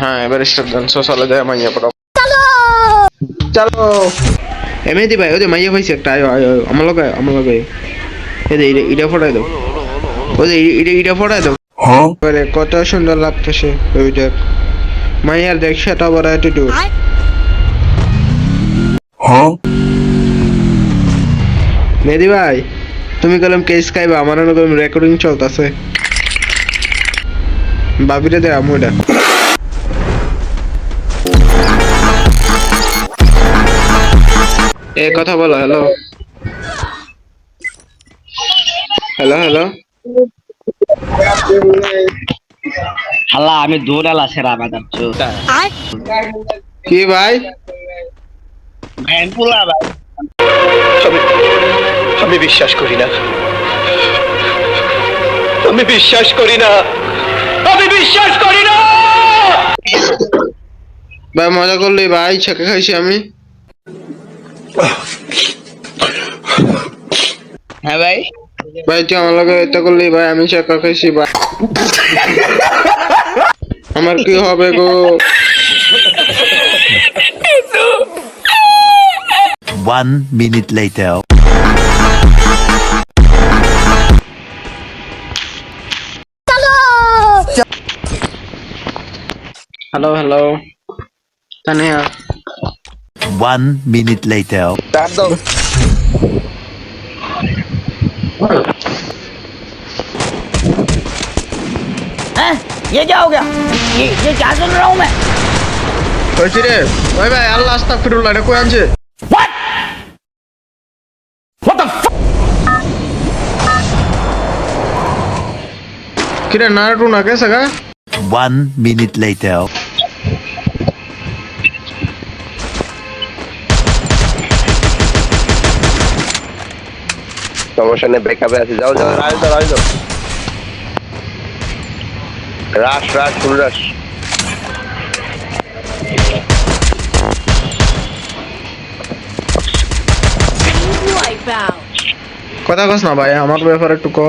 হ্যাঁ এবার স্টার্ট দেন সোশ্যালে যায় মাইয়া চলো! এমএদি ভাই ওদের মাইয়া ভাইছে একটা আয়ো আয়ো আয়ো। আমার লগে আমার লগে এই ইটা ফটাই দাও। ওই ইটা ইটা ফটাই দাও। এবারে কত সুন্দর লাগতেছে ওই দেখ। মাইয়ার দেখ সেটা বড় অ্যাটিটিউড মেদি ভাই তুমি কলম কেস খাইবা আমার না কলম রেকর্ডিং চলতেছে। বাবিরে দে আমু এ কথা বলো হ্যালো হ্যালো হ্যালো আল্লাহ আমি দৌড়ালা সেরা বাজার কি ভাই? ভ্যান পুলা ভাই। আমি বিশ্বাস করি না। আমি বিশ্বাস করি না। আমি বিশ্বাস করি না! ভাই মজা করলি ভাই ছেঁকে খাইছি আমি। হ্যাঁ ভাই ভাই তুই আমার লগে এটা করলি ভাই আমি ছেঁকা খাইছি ভাই আমার কি হবে গো One minute later. Hello hello Tania One minute later. ये क्या हो गया ये ये क्या सुन रहा हूँ मैं হয়েছি রে ভাই ভাই আল্লাহ আস্তাক ফিরুল্লাহ এটা কই আনছে কিরে নারটু না কে সাগা One minute later. সমস্যা নেই ব্রেকআপে আছি যাও যাও রাজ দাও রাজ দাও রাস রাস ফুল রাস Wipeout. কথা কস না ভাই আমার ব্যাপারে একটু ক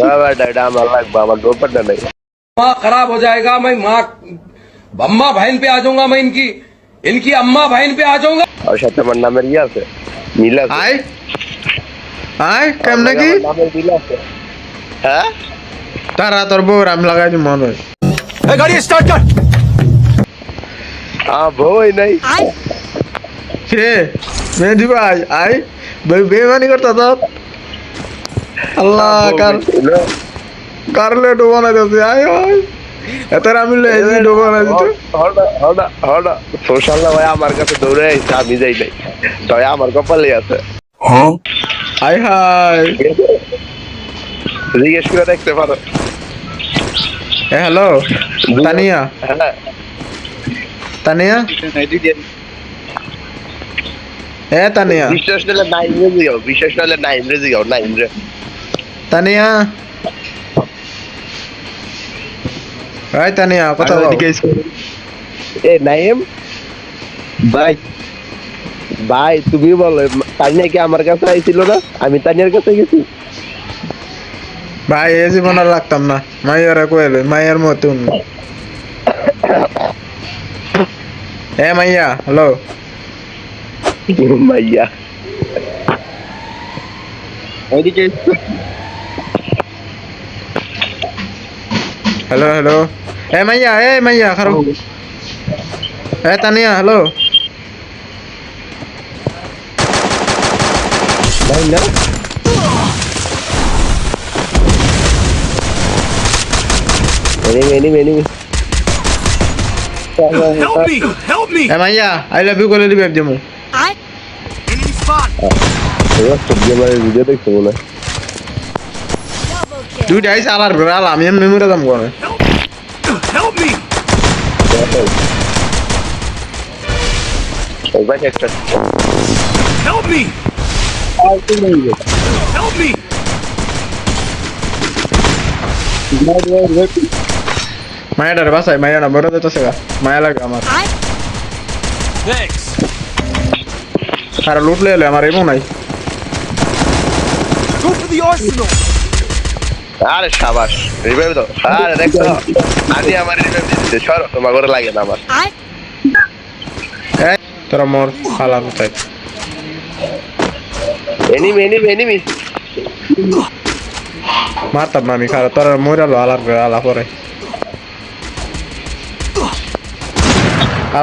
বাবা এটা আমার লাগবে আমার দোপারটা নেই माँ खराब हो जाएगा मैं माँ अम्मा बहन पे आ जाऊंगा मैं इनकी इनकी अम्मा बहन पे आ जाऊंगा আর সাথে আমার নামের ইয়ে আছে আয়। আয় নাকি? হ্যাঁ? তারা তোর বউ রাম লাগাই দি মন হয় গাড়ি স্টার্ট কর। আ নাই। কে? মেহেদি ভাই আয় বে বেমানি করতা তো। আল্লাহ কার কারলে ডুবানা গেছে আয় আয়। এত আমি লে এই ডো বানাই দিতে হড়া হড়া হড়া সোশ্যাল না ভাই আমার কাছে দৌড়ে আইছে আমি যাই নাই। তবে আমার কপালে আছে। Hi hi. জিজ্ঞেস করে দেখতে পারো। এ হ্যালো? তানিয়া? হ্যাঁ। তানিয়া? এ তানিয়া? বিশ্বাস নাইন রে দিও বিশ্বাস নাইন রে দিও নাইন রে। তানিয়া? ভাই তানিয়া কথা বল এ নাইম ভাই ভাই তুমি বলো তানিয়া কি আমার কাছে আইছিল না আমি তানিয়ার কাছে গেছি ভাই এ জীবন আর রাখতাম না মাইয়ারা কইলে মাইয়ার মতন এ মাইয়া হ্যালো মাইয়া ওইদিকে হ্যালো হ্যালো এ মাইয়া এ মাইয়া খারো এ তানিয়া হ্যালো ভাই না এনিমি এনিমি এনিমি এ মাইয়া আই লাভ ইউ করে দিবে একদম এবার সবজি আমার ভিডিও দেখছ মনে হয়। দুইটা আইসা আলার ঘরে আলা আমি এমনি মরে দাম করে ওই ভাই একটা মায়াটারে বাসাই মায়া না বড় দিতেছে গা। মায়া লাগে আমার। আর লুটলে এলে আমার এমন নাই। আরে সাবাস রিভাইভ দাও। আরে দেখো আমি আমার রিভাইভ দিতে সরো তোমার ঘরে লাগে না আমার। তোরা মোর ফালা কোথায়? এনিমি এনিমি এনিমি মারতাম না আমি খারাপ তোরা মরালো আলার করে আলা পরে।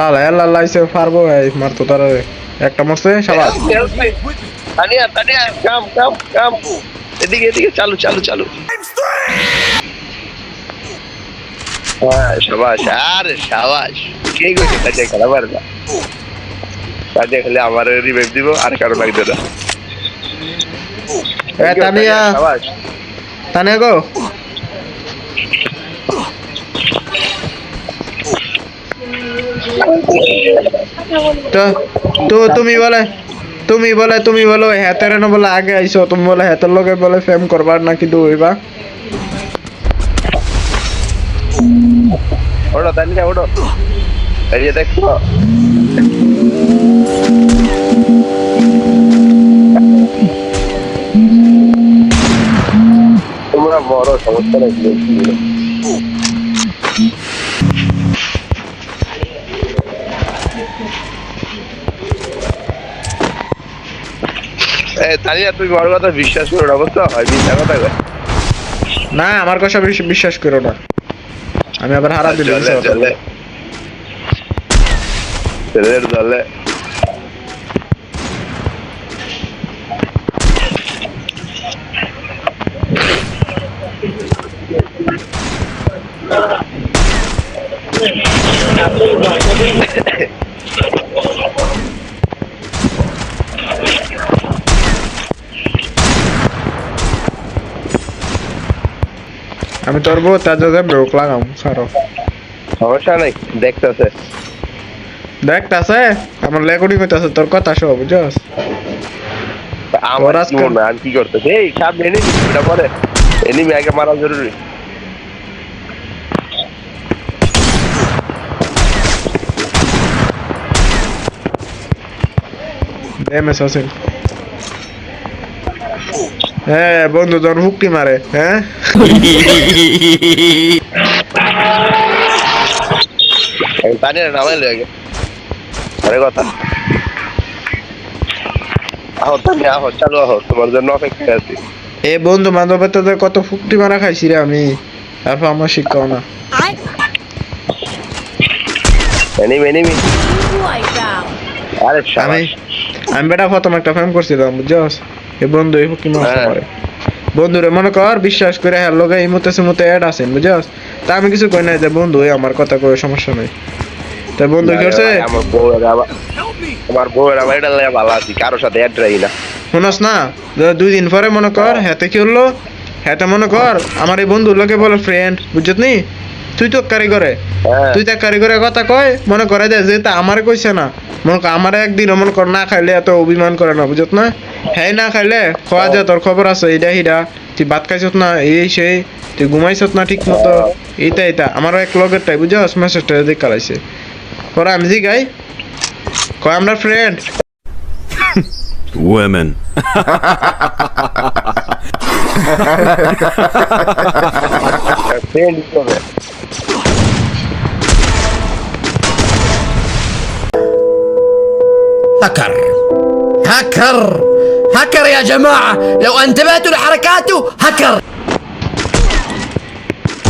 আলা এল্লা লাইছে পারব এই মারতো তোরা একটা মরছে তানিয়া কাম কাম কাম এদিকে এদিকে চালু চালু চালু। হ্যাঁ সাবাস আরে সাবাস। কে গেছে কাজে খেলা পারে না। কাজে খেলে আমার রিভাইভ দিব আর কারও লাগবে না। তানিয়া। তানিয়া গো। তো তো তুমি বলে। তুমি বলে, তুমি বলো, হেতের না বলে আগে আইছো, তুমি বলে হেতের লগে বলে ফেম করবার নাকি দৌড়িবা ওড়ো তানিয়া ওড়ো। এই দেখো। তোমরা বড় সমস্যা নেই এ তুই তুমি বড় কথা বিশ্বাস করো না বুঝছ হয় মিথ্যা কথা। না আমার কথা বেশি বিশ্বাস করো না। আমি আবার হারা দিলাম চলে চলে। আমি তোর বউ তার যাতে ব্রোক লাগাম সারো সমস্যা নাই দেখতেছে। দেখতাছে? আমার লেগুনি কইতাছে তোর কথা সব বুঝছস? আমার ওরা কি মনে হয়, কি করতেছে? এই সামনে এনিমি এটা পরে। এনিমি আগে মারা জরুরি। এমএস হোসেন হ্যাঁ বন্ধু তোর হুক্কি মারে হ্যাঁ? আমি জানি না আগে। আরে কথা। আহো তুমি আহো চালু আহো তোমার জন্য অপেক্ষায় আছি। এ বন্ধু বান্ধবের তোদের কত ফুকটি মারা খাইছি রে আমি। তারপর আমার শিক্ষাও না। Enemy enemy. আরে আমি আমি বেটা প্রথম একটা ফ্যাম করছিলাম বুঝছস? এ বন্ধু এই ফুকি মারা হ্যাঁ। করে বন্ধুরে মনে কর বিশ্বাস করে হ্যাঁ লোকে এই মতে সে মতে অ্যাড আছেন তা আমি কিছু কই নাই যে বন্ধু আমার কথা কই সমস্যা নাই। তা বন্ধু কি করছে আমার বউয়ের আবার আমার বউয়ের আবার এটা লাগে ভালো আছি কারোর সাথে অ্যাড রাই না। শুনস না দুই দিন পরে মনে কর হেতে কি হলো? হ্যাঁ মনে কর আমার এই বন্ধু লোকে বলে ফ্রেন্ড বুঝছত নি? তুই তো কারিগরে। হ্যাঁ। তুই তা কারিগরের কথা কয় মনে করে দে যে তা আমার কইছে না। মনে কর আমার একদিন মনে কর না খাইলে এত অভিমান করে না বুঝত না? হ্যাঁ না খাইলে খাওয়া যায় তোর খবর আছে এইটা হিডা। তুই ভাত খাইছত না এই সেই তুই ঘুমাইছত না ঠিক মতো এইটা এইটা। আমারও এক লগের টাই বুঝছস? মেসেজটা দিয়ে কালাইছে। পরে আমি জি গাই কয় আমরা ফ্রেন্ড Women. ফ্রেন্ড هكر هكر هكر يا جماعة لو انتبهتوا لحركاته هكر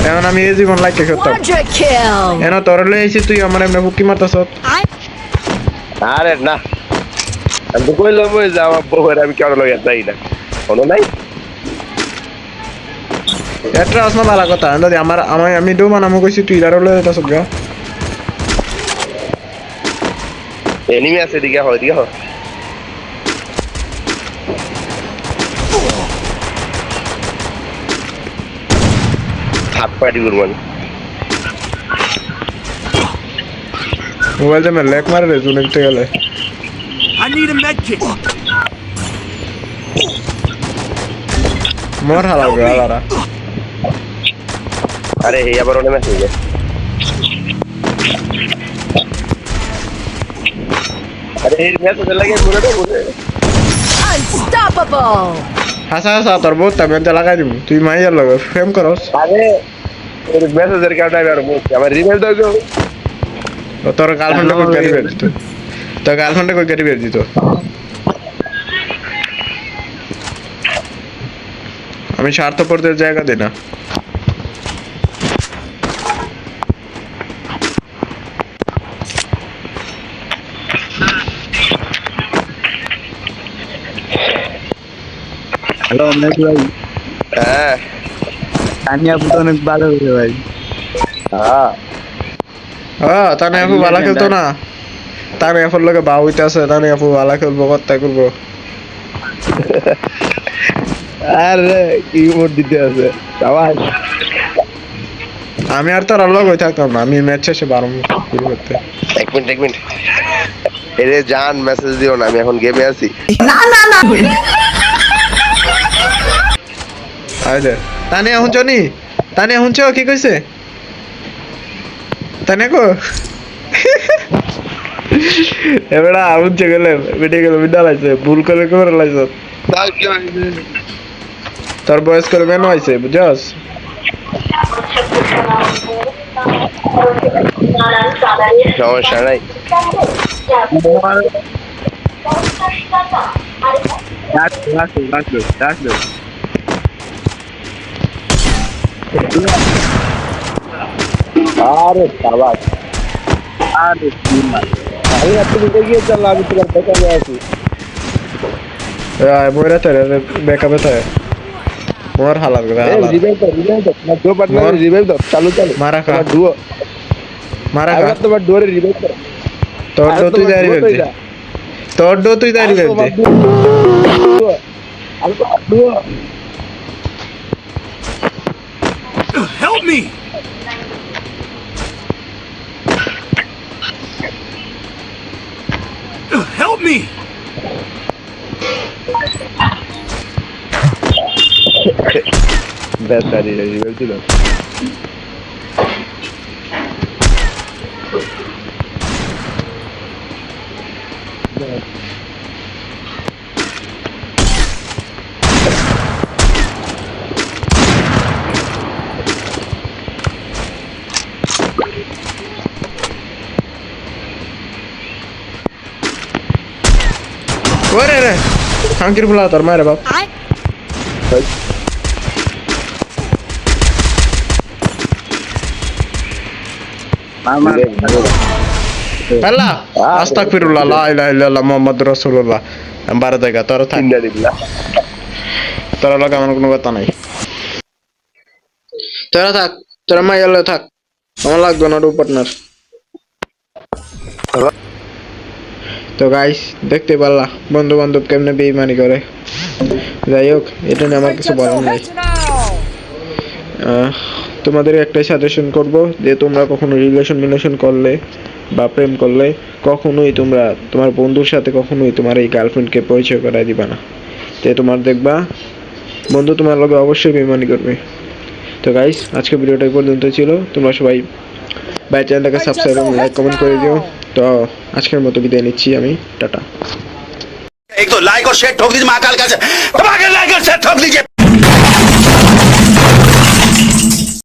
এখন আমি এই জীবন লাইকে করতাম Quadra kill. এন তোর লই আইছি তুই আমার এমনি ফুকি মারতাছ I আরে না আমি তো কইলাম ওই যে আমার বউয়ের আমি কেন লগে যাই না কোনো নাই এটা আসনা ভালো কথা যদি আমার আমার আমি ডো মানামো কইছি তুই ইলারও লই যাইতাছ গা এনিমি আছে এদিকে হয় এদিকে হয় হাত পাটি করব আমি। মোবাইল যে লেক মারে রে জুনে দিতে গেলে। I need a med kit. মোর হালাল গা আলারা। আরে এই আবার অনেক মেসেজ আরে এই মেসেজ লাগে তো বলে unstoppable. হাসা হাসা তোর বহুত আমি এনতে লাগাই দিব। তুই মাইয়ার লগে ফ্রেম করস। আরে ওর মেসেজের কারণে আর বলছি আমার রিমেল দাও গো তোর গার্লফ্রেন্ডে কই গাড়ি বের দিত তোর গার্লফ্রেন্ডে কই গাড়ি বের দিত আমি স্বার্থপরদের জায়গা দিই না। হ্যালো অনেক ভাই। হ্যাঁ। তানিয়া পুতো অনেক ভালো হয়েছে ভাই। হ্যাঁ। হ্যাঁ তানে আপু ভালো খেলতো না। তানে আপুর লগে বাউ হইতে আছে তানে আপু ভালো খেলব কত্তা করব। আরে কি মোট দিতে আছে? আমি আর তোর লগ হয়ে থাকতাম না আমি ম্যাচ শেষে বারো শুরু করতে। এক মিনিট এক মিনিট। এরে জান মেসেজ দিও না আমি এখন গেমে আছি। আইলে। তানে এখন জনি তানে চো কি কইছে তানে কো? আউন চে গেলে বেটে গেলে বিডা লাইছে ভুল করে করে লাইছে তোর বয়স করে মেন হইছে বুঝছস সমস্যা নাই। রাখল রাখল রাখল রাখল আরে সবাই আরে আমি আপনি গিয়ে চল আমি তোমার দোকানে আছি। আয় মরে তোরে বেকআপে তো মোর হালাত গা এই রিভাইভ দাও রিভাইভ দাও তোমার দুও পার্টনার রিভাইভ দাও চালু চালু। মারা খা। দুও মারা খা। তোমার ডোরে রিভাইভ দাও তোর তুই দাঁড়ি তোর তুই দাঁড়ি দুও Help me! Help me! Best idea, you ever do that. ফুলা তোর মায়ের বাপ আমার আল্লাহ আস্তাগফিরুল্লাহ লা ইলাহা ইল্লাল্লাহ মুহাম্মাদুর রাসূলুল্লাহ বারে দেখা তোর থাক তিনটা দিলা তোর লগে আমার কোনো কথা নাই তোরা থাক তোরা মাইয়ালে থাক আমার লাগবে না ডু পার্টনার তো গাইস দেখতে পারলা বন্ধু বান্ধব কেমনে বেইমানি করে? যাই হোক এটা নিয়ে আমার কিছু বলার নাই। তোমাদের একটাই সাজেশন করব যে তোমরা কখনো রিলেশন মিলেশন করলে বা প্রেম করলে কখনোই তোমরা তোমার বন্ধুর সাথে কখনোই তোমার এই গার্লফ্রেন্ডকে পরিচয় করাই দিবা না। তে তোমার দেখবা বন্ধু তোমার লগে অবশ্যই বেমানি করবে। তো গাইস আজকে ভিডিওটা পর্যন্ত ছিল। তোমরা সবাই বাই চ্যানেলটাকে সাবস্ক্রাইব এবং লাইক কমেন্ট করে দিও। তো আজকের মতো বিদায় নিচ্ছি আমি টাটা एक तो लाइक और शेयर ठोक दीजिए महाकाल का से दबा के लाइक और शेयर ठोक दीजिए